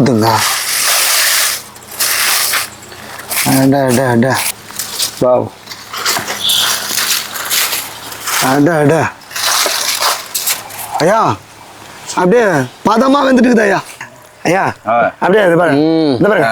நவுத்துங்க அட அட அட வாவ். அட அட ஐயா அப்படியே பதமா வந்துட்டு ஐயா. ஐயா. அப்படியே இது பாருங்க. இந்த பாருங்க.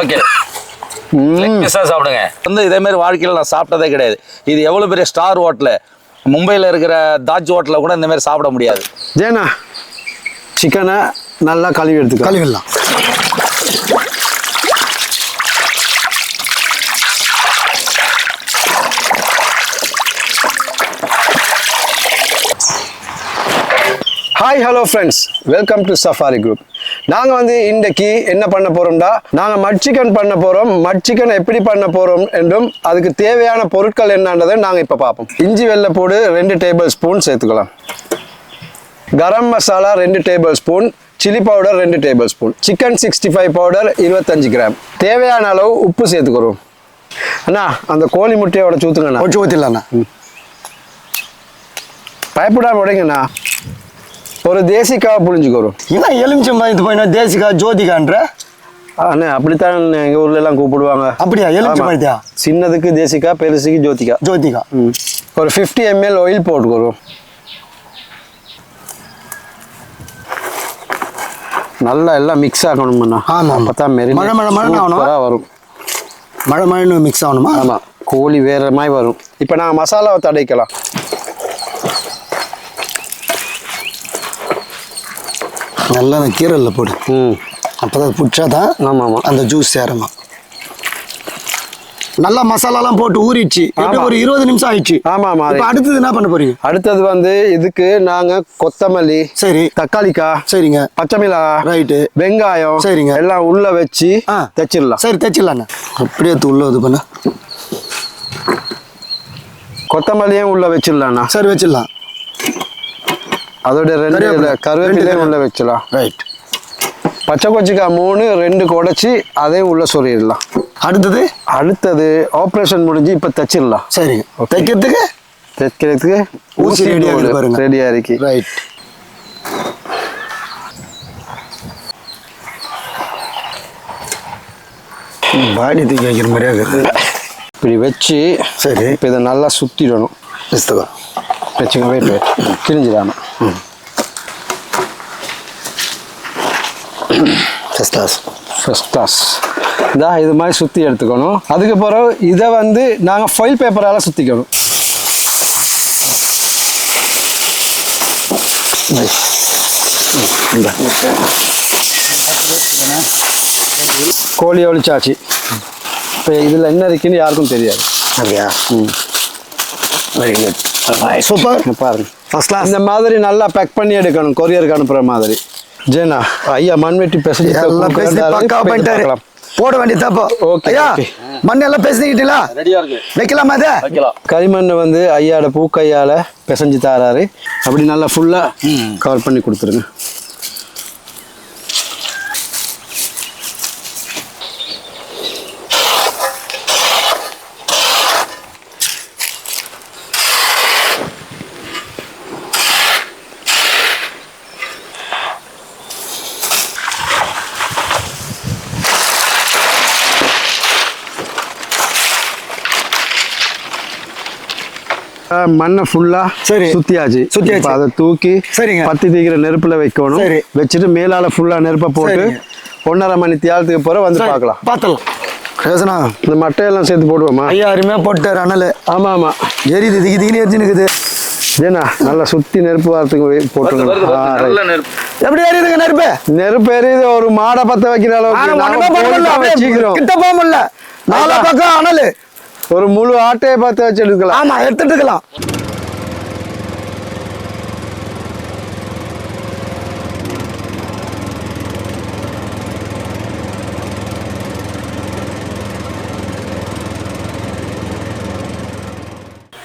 ஓகே. பீஸாக சாப்பிடுங்க. வந்து இதே மாதிரி வாழ்க்கையில் நான் சாப்பிட்டதே கிடையாது. இது எவ்வளோ பெரிய ஸ்டார் ஹோட்டலு. மும்பையில் இருக்கிற தாஜ் ஹோட்டலில் கூட இந்த மாதிரி சாப்பிட முடியாது. ஜேனா சிக்கனை நல்லா கழுவி எடுத்துக்கோ கழுவிடலாம். Hi hello friends welcome to safari group நாங்கள் வந்து இன்றைக்கு என்ன பண்ண போகிறோம்டா நாங்கள் மட் சிக்கன் பண்ண போகிறோம் மட் சிக்கன் எப்படி பண்ண போகிறோம் என்றும் அதுக்கு தேவையான பொருட்கள் என்னன்றதை நாங்கள் இப்போ பார்ப்போம். இஞ்சி வெள்ளைப்பூடு ரெண்டு டேபிள் ஸ்பூன் சேர்த்துக்கலாம். கரம் மசாலா ரெண்டு டேபிள் ஸ்பூன் சில்லி பவுடர் ரெண்டு tablespoon. Chicken sixty five powder இருபத்தஞ்சு கிராம். தேவையான அளவு உப்பு சேர்த்துக்கிறோம். அண்ணா அந்த கோழி முட்டையோட சூத்துங்கண்ணா. ஒச்சு ஊற்றிடலாண்ணா பயப்படாம உடைங்கண்ணா ஒரு தேசிக்காவை புழிஞ்சுக்கிறோம். இதான் எலுமிச்சம் இது போயினா தேசிகா ஜோதிகான்ற? அண்ணே அப்படித்தான் எங்க ஊர்ல எல்லாம் கூப்பிடுவாங்க. அப்படியா? எலுமிச்சம் ஆமா. பழத்தியா? சின்னதுக்கு தேசிக்கா பெருசுக்கு ஜோதிகா. ஜோதிகா. ஒரு ஃபிஃப்டி எம்எல் ஆயில் போட்டுக்கிறோம். நல்லா எல்லாம் மிக்ஸ் ஆகணும்ண்ணா. ஆமா, ஆமா. அப்பதான் மெரினேட் மழை, மழை, மழைன்னு ஆகணும். வரும். மழை மழைன்னு மிக்ஸ் ஆகணுமா? ஆமா. கோழி வேற மாதிரி வரும். இப்போ நாங்கள் மசாலாவை தடைக்கலாம் நல்லா அந்த கீரலில் போடு. ம். அப்பதான் புடிச்சா தான் ஆமா ஆமா அந்த ஜூஸ் சேரமா. நல்லா மசாலாலாம் போட்டு ஊறிடுச்சு. ஒரு இருபது நிமிஷம் ஆயிடுச்சு. ஆமா ஆமா. அடுத்தது என்ன பண்ண போறீங்க? அடுத்தது வந்து இதுக்கு நாங்க கொத்தமல்லி சரி. தக்காளிக்காய் சரிங்க. பச்சை மிளகாய் ரைட்டு. வெங்காயம் சரிங்க. எல்லாம் உள்ள வச்சு. தைச்சிடலாம். சரி தைச்சிடலாண்ணா. அப்படியே உள்ள இது பண்ண. கொத்தமல்லியும் உள்ள வச்சிடலாம்ண்ணா சரி வச்சிடலாம். அதோட ரெண்டு கருவேப்பிலையும் உள்ள வச்சிடலாம். ரைட். பச்சை கொச்சிக்காய் மூணு ரெண்டு குடைச்சி அதையும் உள்ள சொருகிடலாம். அடுத்தது? அடுத்தது ஆப்ரேஷன் முடிஞ்சு இப்போ தைச்சிடலாம். சரிங்க தைக்கிறதுக்கு? தைக்கிறதுக்கு ஊசி ready ஆகுது பாருங்க. ரெடியா இருக்கு ரைட் பாடி தூக்கி வைக்கிற மாதிரியா இருக்குது. இப்படி வச்சு சரி. இப்போ இதை நல்லா சுத்திடணும். புஸ்தகம் வச்சுங்க வெயிட் வெயிட் கிழிஞ்சிடாம ஃபஸ்ட் கிளாஸ் ஃபர்ஸ்ட் கிளாஸ் இதா இது மாதிரி சுற்றி எடுத்துக்கணும். அதுக்கு பிறகு இதை வந்து நாங்கள் ஃபைல் பேப்பரால் சுற்றிக்கணும் கோழி ஒழிச்சாச்சு இப்போ இதில் என்ன இருக்குன்னு யாருக்கும் தெரியாது. அப்படியா? Very good super. பாருங்க. ஃபர்ஸ்ட் கிளாஸ் இந்த மாதிரி நல்லா பேக் பண்ணி எடுக்கணும். கொரியருக்கு அனுப்புற மாதிரி. ஜேனா ஐயா மண்வெட்டி பேசி எல்லாம் பேசி பண்ணிட்டாரு. போட வேண்டியதாப்போ Okay, ஐயா okay. மண் எல்லாம் பேசிக்கிட்டீங்களா? ரெடியாக இருக்கு. வைக்கலாமா அதை வைக்கலாம். களிமண்ணை வந்து ஐயாட பூக்கையால பிசைஞ்சு தாராரு. அப்படி நல்லா ஃபுல்லா கவர் பண்ணி கொடுத்துருங்க. மண்ணை ஃபுல்லா சரி. சுத்தியாச்சு. சுத்தியாச்சு. அதை தூக்கி சரிங்க. பத்தி தீக்கிற நெருப்புல வைக்கணும். சரி. வச்சுட்டு மேலால ஃபுல்லா நெருப்பை போட்டு. ஒன்றரை மணி தியாலத்துக்கு போற வந்து பார்க்கலாம். பார்த்தலாம் யோசனா. இந்த மட்டையெல்லாம் சேர்த்து போடுவோமா? ஐயா அருமையா போட்டார் அனல். ஆமா ஆமா. எரியுது திகி திகினி எரிஞ்சுனுக்குது ஏன்னா நல்லா சுத்தி நெருப்பு வரத்துக்கு போட்டுருங்க எப்படி எரியுதுங்க நெருப்பு? நெருப்பு எரியுது ஒரு மாடை பத்த வைக்கிற அளவுக்கு. கிட்ட போக முடியல. நாலா. பக்கம் அனல். ஒரு முழு ஆட்டையை பத்த வச்சு எடுக்கலாம். ஆமா எடுத்துட்டு இருக்கலாம்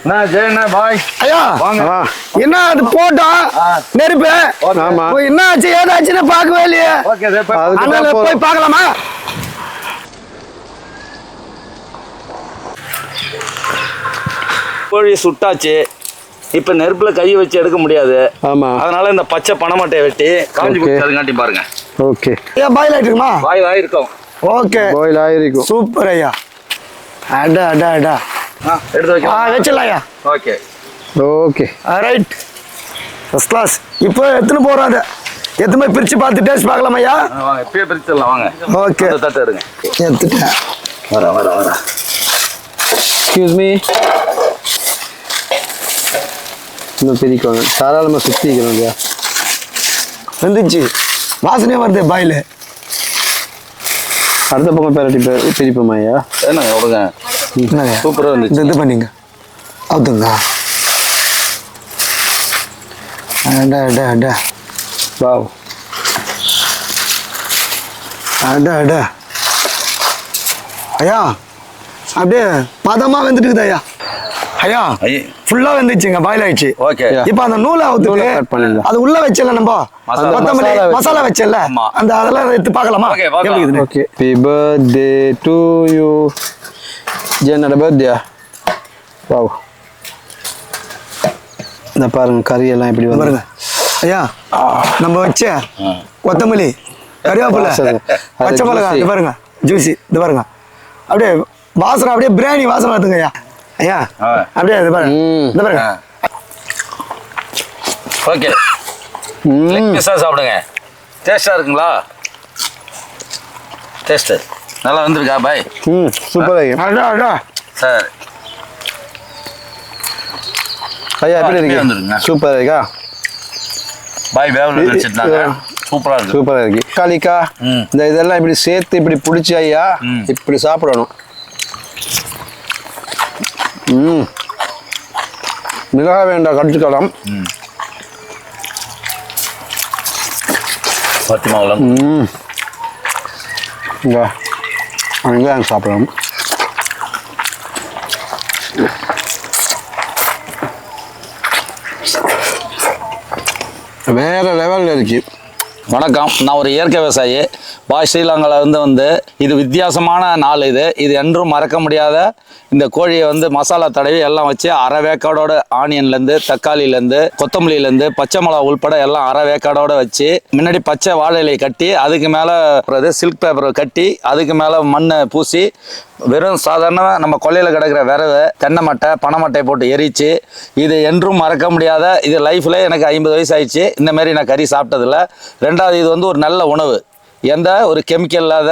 என்ன ஜெயண்ணா பாய். ஐயா வாங்க. ஆ, என்ன அது போட்டோம் நெருப்பு? என்ன ஆச்சு? ஏதாச்சுன்னு பார்க்கவே இல்லையே. போய். போறோம். கோழி சுட்டாச்சு. இப்ப நெருப்புல கையை வச்சு எடுக்க முடியாது. ஆமா. அதனால இந்த பச்சை பனைமட்டையை வெட்டி காஞ்சி அதுங்காட்டி பாருங்க. ஓகே. ஐயா பாயில் ஆயிட்டுருக்குமா? வாயில் ஆயிருக்கும் ஓகே. பாயில் ஆயிருக்கும். சூப்பர் ஐயா. அடா அடா அடா. ஆ, எடுத்து ஆ வைக்கலாம் வச்சிடலாம் ஐயா. Okay. Okay. Right first class இப்போ எத்தனை போகிறோம் அதை? எத்தனை பிரித்து பார்த்து டேஸ்ட் பார்க்கலாமா ஐயா? வாங்க இப்பயே பிரிச்சிடலாம் வாங்க. ஓகே. அந்த தட்டு எடுங்க. எடுத்துட்டேன். வர வர வர எக்ஸ்கியூஸ் மீ இன்னும் பிரிக்கணும் தாராளமாக சுற்றிக்கணும் இல்லையா வந்துச்சு. வாசனையே வருது பாயில். அடுத்த பக்கம் பேரட்டி பிரிப்போமா ஐயா? என்னங்க விடுங்க சூப்பரா இருந்துச்சு. இந்த இது பண்ணிங்க. அவுத்துங்க. அடா அடா அடா. வாவ். அடா அடா. ஐயா அப்படியே பதமாக வெந்துட்டுக்குது ஐயா ஐயா. ஐயே ஃபுல்லாக வெந்துச்சுங்க பாயில் ஆயிடுச்சு. ஓகே. இப்போ அந்த நூலை பண்ணிடலாம். அது உள்ள வச்சல நம்ம? மசாலா. கொத்தமல்லி மசாலா வச்சு. மசாலா வச்சல. அந்த அதெல்லாம் எடுத்து பார்க்கலாமா? Okay happy birthday to you என்னோட பர்த்டே வாவ் இந்த பாருங்க கறி எல்லாம் வந்து பாருங்க. ஐயா நம்ம வச்ச கொத்தமல்லி கறிவேப்பிலை பச்சை மிளகா juicy. இது பாருங்க ஜூசி இது பாருங்க. அப்படியே வாசனை அப்படியே பிரியாணி வாசனை வருதுங்க ஐயா. ஐயா. அப்படியே இது பாருங்க. ம். இது பாருங்க. ஓகே. ம். லெக் பீஸா சாப்பிடுங்க. டேஸ்டா இருக்குங்களா? டேஸ்ட் நல்லா வந்திருக்கா? பாய் ம் சூப்பர் ஐயா சார். ஐயா எப்படி அப்படியே இருக்கு? வந்துருங்க. சூப்பர் இருக்கா? பாய் வேவல இது- வச்சிருந்தாங்க இது- சூப்பரா இருக்கு. சூப்பரா இருக்கு. காலிக்கா ம். இந்த இதெல்லாம் இப்படி சேர்த்து இப்படி பிடிச்சி ஐயா. இப்படி சாப்பிடணும். மிளகா வேண்டாம் கடிச்சுக்கலாம். பத்தி மாவுலாம் ம். இங்க வெங்காயம் சாப்பிடணும். வேற லெவல்ல இருக்கு. வணக்கம். நான் ஒரு இயற்கை விவசாயி. பாய் ஸ்ரீலங்கலேருந்து வந்து இது வித்தியாசமான நாள் இது. இது என்றும் மறக்க முடியாத இந்த கோழியை வந்து மசாலா தடவி எல்லாம் வச்சு அரை வேக்காடோட ஆனியன்லேருந்து தக்காளிலேருந்து கொத்தமல்லியிலேருந்து பச்சை மிளகா உள்பட எல்லாம் அரை வேக்காடோட வச்சு முன்னாடி பச்சை வாழை இலையை கட்டி அதுக்கு மேலே சில்க் பேப்பரை கட்டி அதுக்கு மேலே மண்ணை பூசி வெறும் சாதாரண நம்ம கொல்லையில் கிடக்கிற விரவு தென்னை மட்டை பனை மட்டை போட்டு எரிச்சு இது என்றும் மறக்க முடியாத இது லைஃப்பில் எனக்கு ஐம்பது வயசு ஆயிடுச்சு. இந்தமாரி நான் கறி சாப்பிட்டதில்ல. ரெண்டாவது இது வந்து ஒரு நல்ல உணவு. எந்த? ஒரு கெமிக்கல் இல்லாத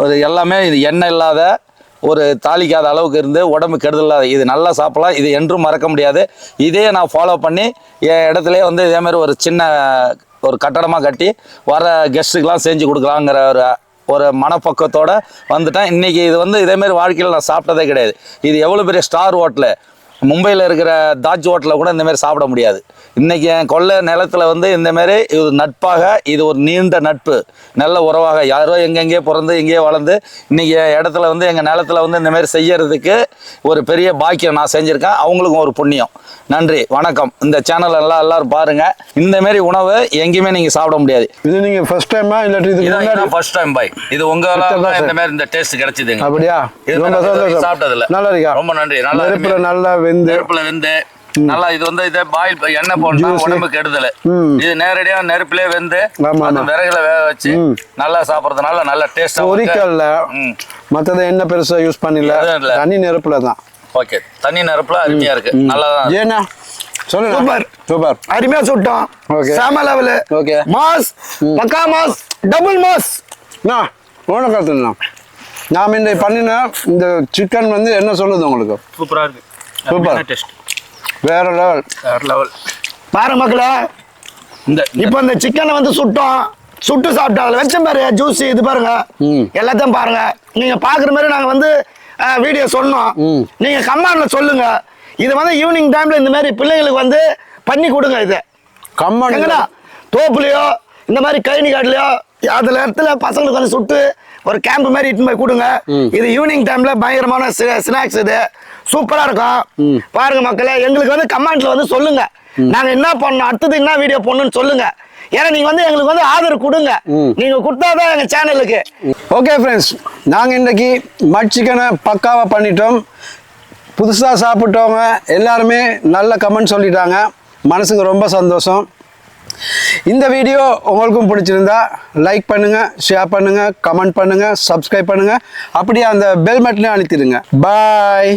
ஒரு எல்லாமே இது எண்ணெய் இல்லாத ஒரு தாளிக்காத அளவுக்கு இருந்து உடம்பு கெடுதல் இல்லாத இது நல்லா சாப்பிடலாம். இது என்றும் மறக்க முடியாது. இதே நான் ஃபாலோ பண்ணி என் இடத்துலேயே வந்து இதே மாதிரி ஒரு சின்ன ஒரு கட்டடமாக கட்டி வர கெஸ்ட்டுக்கெலாம் செஞ்சு கொடுக்கலாங்கிற ஒரு ஒரு மனப்பக்கத்தோடு வந்துட்டேன். இன்றைக்கி இது வந்து இதேமாரி வாழ்க்கையில் நான் சாப்பிட்டதே கிடையாது. இது எவ்வளோ பெரிய ஸ்டார் ஹோட்டலு மும்பையில் இருக்கிற தாஜ் ஹோட்டலில் கூட இந்தமாரி சாப்பிட முடியாது. இன்னைக்கு என் கொள்ளை நிலத்துல வந்து இந்த மாதிரி இது நட்பாக இது ஒரு நீண்ட நட்பு. நல்ல உறவாக யாரோ எங்கெங்கேயோ பிறந்து எங்கேயோ வளர்ந்து இன்னைக்கு என் இடத்துல வந்து எங்கள் நிலத்துல வந்து இந்த மாதிரி செய்யறதுக்கு ஒரு பெரிய பாக்கியம் நான் செஞ்சுருக்கேன். அவங்களுக்கும் ஒரு புண்ணியம். நன்றி வணக்கம். இந்த சேனல் எல்லாம் எல்லாரும் பாருங்க. இந்த மாதிரி உணவு எங்கேயுமே நீங்கள் சாப்பிட முடியாது. இது நீங்க ஃபர்ஸ்ட் டைமா இல்லாட்டி முன்னாடி? இதான் ஃபர்ஸ்ட் டைம் பாய் இது உங்களால இந்த மாதிரி இந்த டேஸ்ட் கிடைச்சதுங்க. அப்படியா? இது சாப்பிட்டதில்ல. நல்லா இருக்கா? ரொம்ப நன்றி. நல்லா. நல்லா வெந்து. வெந்து. நல்லா இது வந்து இதே பாயில் எண்ணெய் போட்டா Juicy. உடம்பு கெடுதல் ம். இது நேரடியா நெருப்புலயே வெந்து அந்த. விறகுல வேக வச்சு. நல்லா சாப்பிடுறதுனால நல்ல டேஸ்டா பொரிக்கல்ல ம். மத்தத என்ன பெருசா யூஸ் பண்ணல. தனி நெருப்புல தான் ஓகே தண்ணி நெருப்புல அருமையா இருக்கு நல்லா தான் ஏன்னா சொல்லு சூப்பர். சூப்பர் அருமையா சுட்டோம் Okay. செம லெவலு Okay. மாஸ் பக்கா மாஸ் டபுள் மாஸ் நான் உனக்கு கற்றுலாம் நாம் இந்த பண்ணின இந்த சிக்கன் வந்து என்ன சொல்லுது உங்களுக்கு சூப்பரா இருக்கு Super. டேஸ்ட் வேற லெவல் வேற லெவல் பாரு மக்களே இந்த இப்போ இந்த சிக்கனை வந்து சுட்டோம். சுட்டு சாப்பிட்டோம். அதில் வச்ச பாரு ஜூஸ் இது பாருங்க. எல்லாத்தையும் பாருங்க. நீங்க பாக்குற மாதிரி நாங்க வந்து வீடியோ சொன்னோம். நீங்க கமெண்ட்ல சொல்லுங்க. இது வந்து ஈவினிங் டைம்ல இந்த மாதிரி பிள்ளைங்களுக்கு வந்து பண்ணி கொடுங்க இது. கம்மன் எங்கடா தோப்புலையோ இந்த மாதிரி கைனி காட்டுலையோ அதுல இடத்துல பசங்களுக்கு வந்து சுட்டு ஒரு கேம்ப் மாதிரி இட்டுன்னு போய் கொடுங்க. இது ஈவினிங் டைம்ல பயங்கரமான ஸ்நாக்ஸ் இது. சூப்பரா இருக்கும் பாருங்க மக்களே எங்களுக்கு வந்து கமெண்ட்ல வந்து சொல்லுங்க. நாங்க என்ன பண்ணோம் அடுத்தது என்ன வீடியோ பண்ணணும்னு சொல்லுங்க. ஏன்னா நீங்க வந்து எங்களுக்கு வந்து ஆதரவு கொடுங்க. நீங்க கொடுத்தாதான் எங்க சேனலுக்கு ஓகே ஃப்ரெண்ட்ஸ் நாங்கள் இன்றைக்கி மட் சிக்கனை பக்காவாக பண்ணிட்டோம். புதுசாக சாப்பிட்டவங்க எல்லாருமே நல்ல கமெண்ட் சொல்லிட்டாங்க. மனசுக்கு ரொம்ப சந்தோஷம். இந்த வீடியோ உங்களுக்கும் பிடிச்சிருந்தா லைக் பண்ணுங்க ஷேர் பண்ணுங்க கமெண்ட் பண்ணுங்க சப்ஸ்கிரைப் பண்ணுங்க. அப்படியே அந்த பெல் பட்டனை அழுத்திடுங்க. பாய்